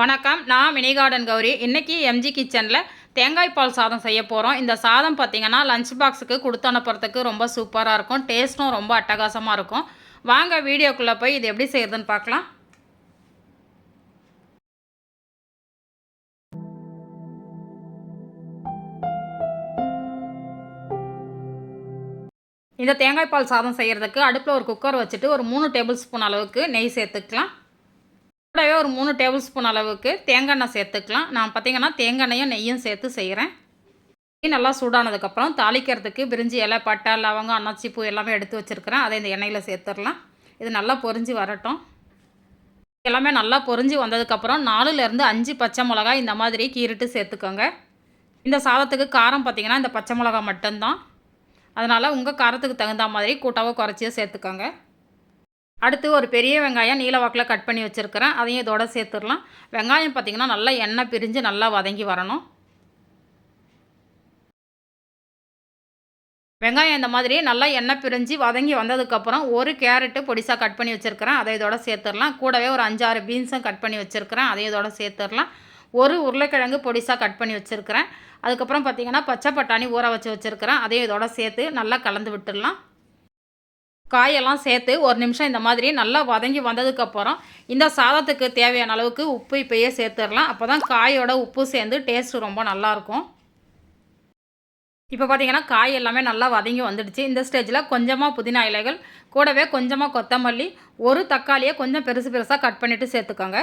வணக்கம் நான் mini garden Gowri இன்றைக்கி எம்ஜி கிச்சனில் தேங்காய் பால் சாதம் செய்ய போகிறோம் இந்த சாதம் பார்த்திங்கன்னா லஞ்ச் பாக்ஸுக்கு கொடுத்து அனுப்புறதுக்கு ரொம்ப சூப்பராக இருக்கும். டேஸ்ட்டும் ரொம்ப அட்டகாசமாக இருக்கும். வாங்க வீடியோக்குள்ளே போய் இது எப்படி செய்கிறதுன்னு பார்க்கலாம். இந்த தேங்காய் பால் சாதம் செய்கிறதுக்கு அடுப்பில் ஒரு குக்கர் வச்சுட்டு ஒரு மூணு டேபிள் ஸ்பூன் அளவுக்கு நெய் சேர்த்துக்கலாம். கூடவே ஒரு மூணு டேபிள் ஸ்பூன் அளவுக்கு தேங்காய் எண்ணெய் சேர்த்துக்கலாம். நான் பார்த்திங்கன்னா தேங்காய் எண்ணெயும் நெய்யும் சேர்த்து செய்கிறேன் நெய் நல்லா சூடானதுக்கப்புறம் தாளிக்கிறதுக்கு பிரிஞ்சி இலை பட்டை லவங்கம் அன்னாச்சி பூ எல்லாமே எடுத்து வச்சுருக்கிறேன். அதை இந்த எண்ணெயில் சேர்த்துடலாம். இது நல்லா பொரிஞ்சு வரட்டும். எல்லாமே நல்லா பொரிஞ்சு வந்ததுக்கப்புறம் நாலுலேருந்து அஞ்சு பச்சை மிளகாய் இந்த மாதிரி கீறிட்டு சேர்த்துக்கோங்க. இந்த சாதத்துக்கு காரம் பார்த்திங்கன்னா இந்த பச்சை மிளகாய் மட்டும்தான். அதனால் உங்கள் காரத்துக்கு தகுந்த மாதிரி கூட்டாவோ குறைச்சியோ சேர்த்துக்கோங்க. அடுத்து ஒரு பெரிய வெங்காயம் நீல வாக்கில் கட் பண்ணி வச்சுருக்கிறேன். அதையும் இதோட சேர்த்துடலாம். வெங்காயம் பார்த்திங்கன்னா நல்லா எண்ணெய் பிரிஞ்சு நல்லா வதங்கி வரணும். வெங்காயம் இந்த மாதிரி நல்லா எண்ணெய் பிரிஞ்சு வதங்கி வந்ததுக்கப்புறம் ஒரு கேரட்டு பொடிசாக கட் பண்ணி வச்சுருக்கிறேன். அதை இதோட சேர்த்துடலாம். கூடவே ஒரு அஞ்சாறு பீன்ஸும் கட் பண்ணி வச்சுருக்கிறேன். அதையும் இதோட சேர்த்துடலாம். ஒரு உருளைக்கிழங்கு பொடிசாக கட் பண்ணி வச்சுருக்கிறேன். அதுக்கப்புறம் பார்த்திங்கன்னா பச்சை பட்டாணி ஊற வச்சு வச்சுருக்கிறேன். அதையும் இதோட சேர்த்து நல்லா கலந்து விட்டுடலாம். காயெல்லாம் சேர்த்து ஒரு நிமிஷம் இந்த மாதிரி நல்லா வதங்கி வந்ததுக்கப்புறம் இந்த சாதத்துக்கு தேவையான அளவுக்கு உப்பு இப்போயே சேர்த்துடலாம். அப்போ தான் காயோட உப்பு சேர்ந்து டேஸ்ட்டு ரொம்ப நல்லாயிருக்கும். இப்போ பார்த்தீங்கன்னா காய் எல்லாமே நல்லா வதங்கி வந்துடுச்சு. இந்த ஸ்டேஜில் கொஞ்சமாக புதினா இலைகள் கூடவே கொஞ்சமாக கொத்தமல்லி ஒரு தக்காளியை கொஞ்சம் பெருசு பெருசாக கட் பண்ணிவிட்டு சேர்த்துக்கோங்க.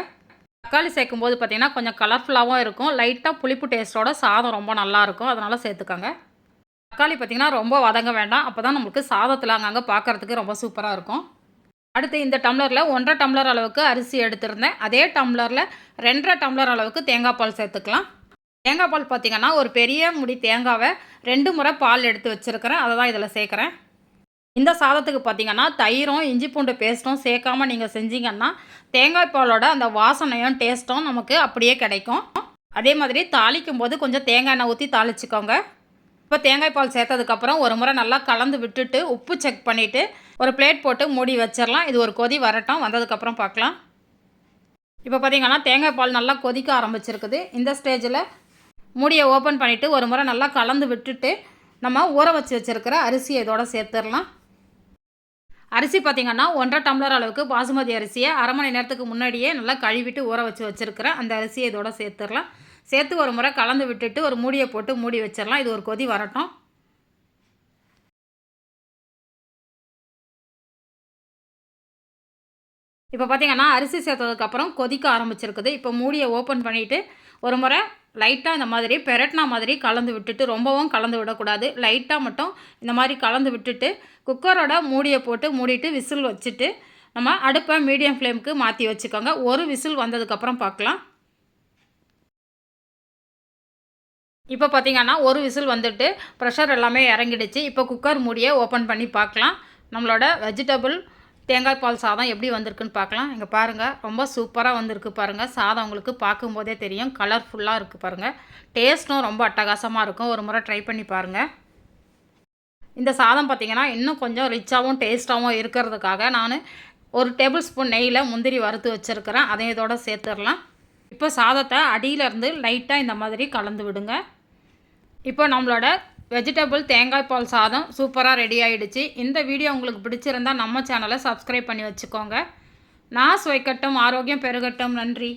தக்காளி சேர்க்கும்போது பார்த்தீங்கன்னா பார்த்திங்கன்னா கொஞ்சம் கலர்ஃபுல்லாகவும் இருக்கும். லைட்டாக புளிப்பு டேஸ்ட்டோட சாதம் ரொம்ப நல்லாயிருக்கும். அதனால் சேர்த்துக்கோங்க. தக்காளி பார்த்திங்கன்னா ரொம்ப வதங்க வேண்டாம். அப்போ தான் நம்மளுக்கு சாதத்தில் அங்கங்கே பார்க்குறதுக்கு ரொம்ப சூப்பராக இருக்கும். அடுத்து இந்த டம்ளரில் ஒன்றரை டம்ளர் அளவுக்கு அரிசி எடுத்திருந்தேன். அதே டம்ளரில் ரெண்டரை டம்ளர் அளவுக்கு தேங்காய் பால் சேர்த்துக்கலாம். தேங்காய் பால் பார்த்திங்கன்னா ஒரு பெரிய முடி தேங்காவை ரெண்டு முறை பால் எடுத்து வச்சுருக்கிறேன். அதை தான் இதில் சேர்க்குறேன். இந்த சாதத்துக்கு பார்த்திங்கன்னா தயிரும் இஞ்சி பூண்டு பேஸ்ட்டும் சேர்க்காமல் நீங்கள் செஞ்சீங்கன்னா தேங்காய் பாலோட அந்த வாசனையும் டேஸ்ட்டும் நமக்கு அப்படியே கிடைக்கும். அதே மாதிரி தாளிக்கும் போது கொஞ்சம் தேங்காய் எண்ணெய் ஊற்றி தாளிச்சுக்கோங்க. இப்போ தேங்காய் பால் சேர்த்ததுக்கப்புறம் ஒரு முறை நல்லா கலந்து விட்டுட்டு உப்பு செக் பண்ணிவிட்டு ஒரு பிளேட் போட்டு மூடி வச்சிடலாம். இது ஒரு கொதி வரட்டும். வந்ததுக்கப்புறம் பார்க்கலாம். இப்போ பார்த்திங்கன்னா தேங்காய் பால் நல்லா கொதிக்க ஆரம்பிச்சிருக்குது. இந்த ஸ்டேஜில் மூடியை ஓப்பன் பண்ணிவிட்டு ஒரு முறை நல்லா கலந்து விட்டுட்டு நம்ம ஊற வச்சு வச்சுருக்கிற அரிசியை இதோட சேர்த்துடலாம். அரிசி பார்த்திங்கன்னா ஒன்றரை டம்ளர் அளவுக்கு பாசுமதி அரிசியை அரை மணி நேரத்துக்கு முன்னாடியே நல்லா கழுவிட்டு ஊற வச்சு வச்சுருக்கிறேன் அந்த அரிசியை இதோட சேர்த்துடலாம். சேர்த்து ஒரு முறை கலந்து விட்டுட்டு ஒரு மூடியை போட்டு மூடி வச்சிடலாம். இது ஒரு கொதி வரட்டும். இப்போ பார்த்திங்கன்னா அரிசி சேர்த்ததுக்கப்புறம் கொதிக்க ஆரம்பிச்சிருக்குது. இப்போ மூடியை ஓப்பன் பண்ணிவிட்டு ஒரு முறை லைட்டாக இந்த மாதிரி பெரட்னா மாதிரி கலந்து விட்டுட்டு ரொம்பவும் கலந்து விடக்கூடாது. லைட்டாக மட்டும் இந்த மாதிரி கலந்து விட்டுட்டு குக்கரோட மூடியை போட்டு மூடிட்டு விசில் வச்சுட்டு நம்ம அடுப்பை மீடியம் ஃப்ளேமுக்கு மாற்றி வச்சுக்கோங்க. ஒரு விசில் வந்ததுக்கப்புறம் பார்க்கலாம். இப்போ பார்த்திங்கன்னா ஒரு விசில் வந்துட்டு ப்ரெஷர் எல்லாமே இறங்கிடுச்சு. இப்போ குக்கர் மூடியை ஓப்பன் பண்ணி பார்க்கலாம். நம்மளோட வெஜிடபிள் தேங்காய் பால் சாதம் எப்படி வந்திருக்குன்னு பார்க்கலாம். இங்கே பாருங்கள் ரொம்ப சூப்பராக வந்திருக்கு பாருங்கள் சாதம் உங்களுக்கு பார்க்கும்போதே தெரியும். கலர்ஃபுல்லாக இருக்குது பாருங்கள் டேஸ்ட்டும் ரொம்ப அட்டகாசமாக இருக்கும். ஒரு முறை ட்ரை பண்ணி பாருங்கள் இந்த சாதம் பார்த்திங்கன்னா இன்னும் கொஞ்சம் ரிச்சாகவும் டேஸ்ட்டாகவும் இருக்கிறதுக்காக நான் ஒரு டேபிள் ஸ்பூன் நெய்யில் முந்திரி வறுத்து வச்சுருக்கிறேன். அதையும் சேர்த்துடலாம். இப்போ சாதத்தை அடியிலேருந்து லைட்டாக இந்த மாதிரி கலந்து விடுங்க. இப்போ நம்மளோட வெஜிடபிள் தேங்காய் பால் சாதம் சூப்பராக ரெடி ஆகிடுச்சு இந்த வீடியோ உங்களுக்கு பிடிச்சிருந்தால் நம்ம சேனலை சப்ஸ்கிரைப் பண்ணி வச்சுக்கோங்க. நான் சுவைக்கட்டும் ஆரோக்கியம் பெருகட்டும் நன்றி.